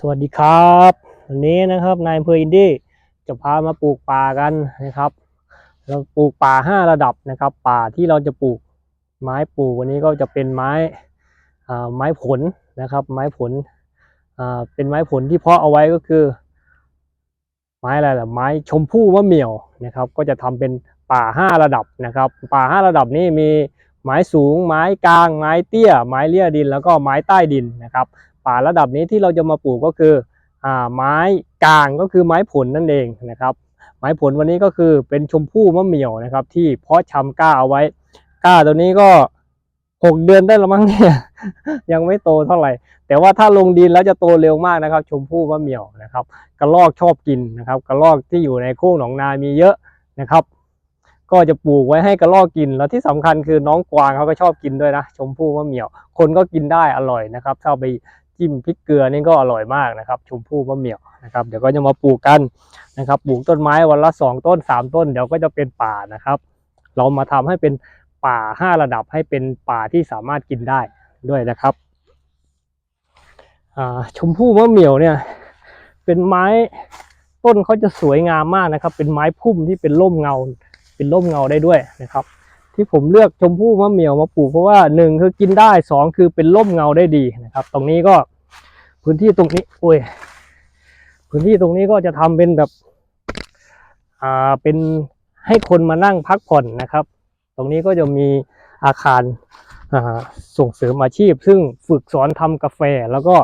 สวัสดีครับวันนี้นะครับนายอำเภออินดี้จะพามาปลูกป่ากันนะครับ เราปลูกป่าห้าระดับนะครับ ป่าที่เราจะปลูกไม้ปลูกวันนี้ก็จะเป็นไม้ไม้ผลนะครับ ไม้ผลเป็นไม้ผลที่เพาะเอาไว้ก็คือ ไม้อะไรล่ะไม้ชมพู่มะเหมี่ยวนะครับ ก็จะทำเป็นป่าห้าระดับนะครับ ป่าห้าระดับนี้มีไม้สูง ไม้กลาง ไม้เตี้ย ไม้เลี่ยดิน แล้วก็ไม้ใต้ดินนะครับ ป่าระดับนี้ที่เราจะมาปลูกก็คืออไม้กลางก็คือไม้ผลนั่นเองนะครับ ไม้ผลวันนี้ก็คือเป็นชมพู่มะเหมี่ยวนะครับ ที่เพาะชำกล้าเอาไว้กล้าตัวนี้ก็หกเดือนได้แล้วมั้งเนี่ยยังไม่โตเท่าไหร่ แต่ว่าถ้าลงดินแล้วจะโตเร็วมากนะครับ ชมพู่มะเหมี่ยวนะครับกระรอกชอบกินนะครับกระรอกที่อยู่ในโค้งหนองนามีเยอะนะครับ ก็จะปลูกไว้ให้กระรอกกินแล้วที่สำคัญคือน้องกวางเขาก็ชอบกินด้วยนะ ชมพู่มะเหมี่ยว คนก็กินได้อร่อยนะครับถ้าเอาไป จิ้มพริกเกลือนี่ก็อร่อยมากนะครับชมพู่มะเหมี่ยวนะครับเดี๋ยวก็จะมาปลูกกันนะครับปลูกต้นไม้วันละสองต้นสามต้นเดี๋ยวก็จะเป็นป่านะครับ เรามาทำให้เป็นป่าห้าระดับให้เป็นป่าที่สามารถกินได้ด้วยนะครับชมพู่มะเหมี่ยวเนี่ยเป็นไม้ต้นเขาจะสวยงามมากนะครับ เป็นไม้พุ่มที่เป็นร่มเงา เป็นร่มเงาได้ด้วยนะครับ ที่ผมเลือกชมพู่มะเหมี่ยวมาปลูกเพราะว่าหนึ่งคือกินได้สองคือเป็นร่มเงาได้ดีนะครับ ตรงนี้ก็พื้นที่ตรงนี้โอ้ยพื้นที่ตรงนี้ก็จะทำเป็นแบบอ่าเป็นให้คนมานั่งพักผ่อนนะครับ ตรงนี้ก็จะมีอาคารอ่าส่งเสริมอาชีพ ซึ่งฝึกสอนทำกาแฟแล้วก็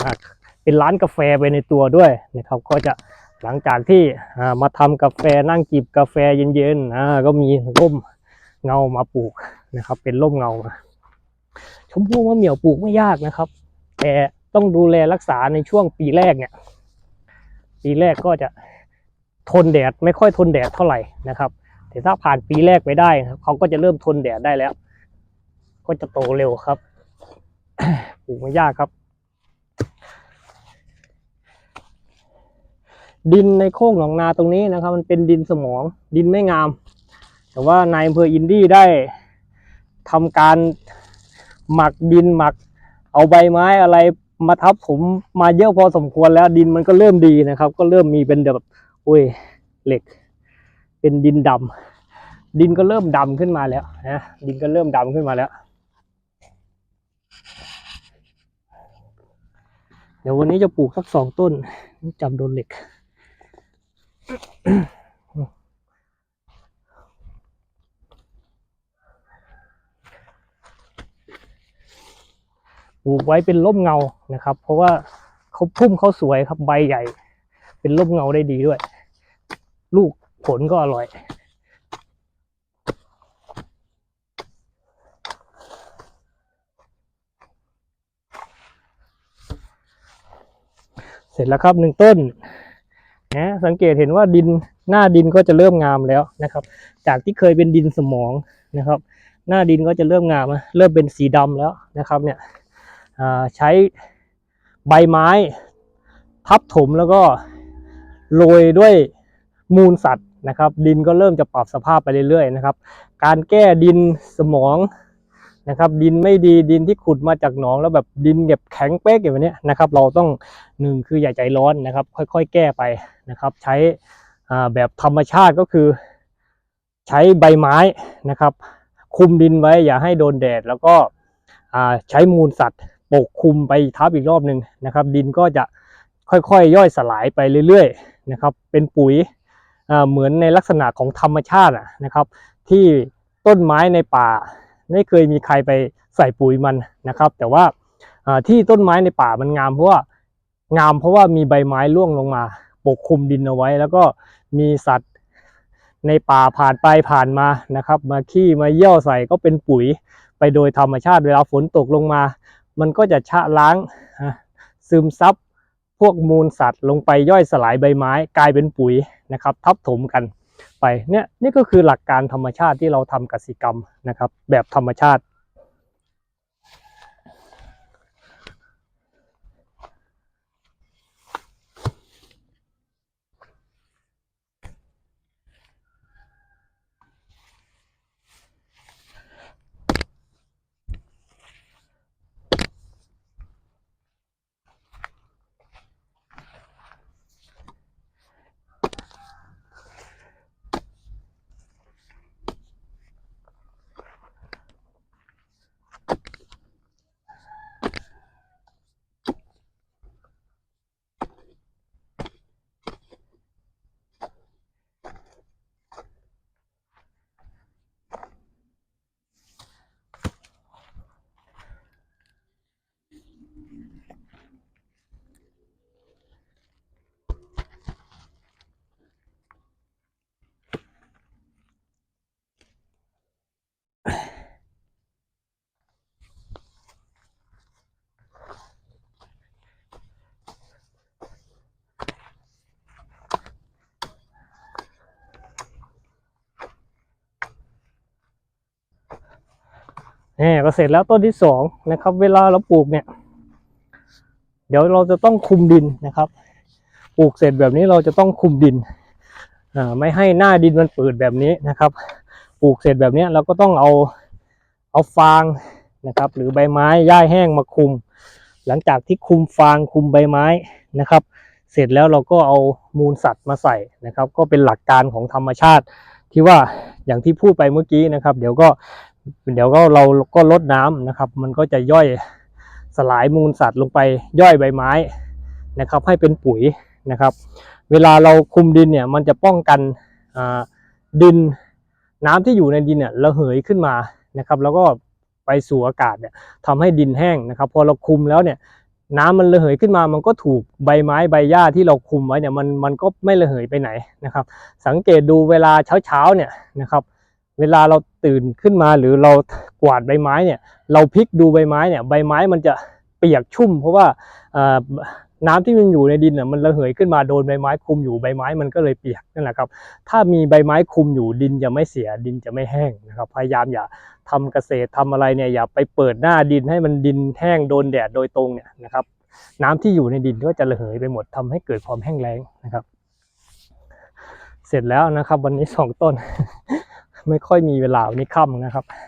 อ่าเป็นร้านกาแฟไปในตัวด้วยนะครับ ก็จะหลังจากที่อ่ามาทำกาแฟนั่งจิบกาแฟเย็นๆอ่าก็มีร่ม เงามาปลูกนะครับ เป็นร่มเงามาชมพู่มะเหมี่ยวปลูกไม่ยากนะครับ แต่ต้องดูแลรักษาในช่วงปีแรกเนี่ย ปีแรกก็จะทนแดดไม่ค่อยทนแดดเท่าไหร่นะครับ แต่ถ้าผ่านปีแรกไปได้ครับเขาก็จะเริ่มทนแดดได้แล้ว ก็จะโตเร็วครับปลูกไม่ยากครับ ดินในโค้งหนองนาตรงนี้นะครับ มันเป็นดินสมอง ดินไม่งาม แต่ว่านายอำเภออินดี้ได้ทำการหมักดินหมัก เอาใบไม้อะไรมาทับผมมาเยอะพอสมควรแล้วดินมันก็เริ่มดีนะครับ ก็เริ่มมีเป็นแบบอุ้ยเหล็ก เป็นดินดำดินก็เริ่มดำขึ้นมาแล้วนะดินก็เริ่มดำขึ้นมาแล้วเดี๋ยววันนี้จะปลูกสักสองต้นจับโดนเหล็ก ปลูกไว้เป็นร่มเงานะครับ เพราะว่าเขาพุ่มเขาสวยครับใบใหญ่ เป็นร่มเงาได้ดีด้วย ลูกผลก็อร่อยเสร็จแล้วครับหนึ่งต้นนะสังเกตเห็นว่าดินหน้าดินก็จะเริ่มงามแล้วนะครับ จากที่เคยเป็นดินสมองนะครับ หน้าดินก็จะเริ่มงามเริ่มเป็นสีดำแล้วนะครับเนี่ย ใช้ใบไม้ทับถมแล้วก็โรยด้วยมูลสัตว์นะครับ ดินก็เริ่มจะปรับสภาพไปเรื่อยๆนะครับ การแก้ดินสมองนะครับ ดินไม่ดีดินที่ขุดมาจากหนองแล้วแบบดินแบบแข็งเป๊กอย่างนี้นะครับ เราต้องหนึ่งคืออย่าใจร้อนนะครับ ค่อยๆ แก้ไปนะครับ ใช้แบบธรรมชาติก็คือ ใช้ใบไม้นะครับ คุมดินไว้อย่าให้โดนแดดแล้วก็ใช้มูลสัตว์ ปกคลุมไปทับอีกรอบหนึ่งนะครับ ดินก็จะค่อยๆย่อยสลายไปเรื่อยๆนะครับ เป็นปุ๋ยเหมือนในลักษณะของธรรมชาตินะครับ ที่ต้นไม้ในป่า ไม่เคยมีใครไปใส่ปุ๋ยมันนะครับ แต่ว่าอ่าที่ต้นไม้ในป่ามันงามเพราะว่างามเพราะว่ามีใบไม้ร่วงลงมา ปกคลุมดินเอาไว้ แล้วก็มีสัตว์ในป่าผ่านไปผ่านมานะครับ มาขี้มาเยี่ยวใส่ก็เป็นปุ๋ยไปโดยธรรมชาติเวลาฝนตกลงมา มันก็จะชะล้างซึมซับพวกมูลสัตว์ลงไปย่อยสลายใบไม้ กลายเป็นปุ๋ยนะครับ ทับถมกันไปเนี่ยนี่ก็คือหลักการธรรมชาติที่เราทำกสิกรรมนะครับ แบบธรรมชาติ นี่ก็เสร็จแล้วต้นที่สองนะครับ เวลาเราปลูกเนี่ย เดี๋ยวเราจะต้องคุมดินนะครับ ปลูกเสร็จแบบนี้เราจะต้องคุมดินไม่ให้หน้าดินมันเปิดแบบนี้นะครับ ปลูกเสร็จแบบนี้เราก็ต้องเอาเอาฟางนะครับ หรือใบไม้หญ้าแห้งมาคุม หลังจากที่คุมฟางคุมใบไม้นะครับ เสร็จแล้วเราก็เอามูลสัตว์มาใส่นะครับ ก็เป็นหลักการของธรรมชาติที่ว่าอย่างที่พูดไปเมื่อกี้นะครับ เดี๋ยวก็ เดี๋ยวก็เราก็ลดน้ำนะครับ มันก็จะย่อยสลายมูลสัตว์ลงไปย่อยใบไม้นะครับ ให้เป็นปุ๋ยนะครับ เวลาเราคุมดินเนี่ยมันจะป้องกันดินน้ำที่อยู่ในดินเนี่ยระเหยขึ้นมานะครับ แล้วก็ไปสู่อากาศเนี่ยทำให้ดินแห้งนะครับ พอเราคุมแล้วเนี่ยน้ำมันระเหยขึ้นมา มันก็ถูกใบไม้ใบหญ้าที่เราคุมไว้เนี่ยมันมันก็ไม่ระเหยไปไหนนะครับ สังเกตดูเวลาเช้าๆเนี่ยนะครับ เวลาเราตื่นขึ้นมาหรือเรากวาดใบไม้เนี่ย เราพลิกดูใบไม้เนี่ย ใบไม้มันจะเปียกชุ่ม เพราะว่าน้ำที่มันอยู่ในดินน่ะมันระเหยขึ้นมาโดนใบไม้คลุมอยู่ใบไม้มันก็เลยเปียกนั่นแหละครับ ถ้ามีใบไม้คลุมอยู่ดินจะไม่เสียดินจะไม่แห้งนะครับ พยายามอย่าทำเกษตรทำอะไรเนี่ยอย่าไปเปิดหน้าดินให้มันดินแห้งโดนแดดโดยตรงเนี่ยนะครับ น้ำที่อยู่ในดินก็จะระเหยไปหมดทำให้เกิดความแห้งแล้งนะครับ เสร็จแล้วนะครับ วันนี้สองต้น ไม่ค่อยมีเวลาวันนี้ค่ำนะครับ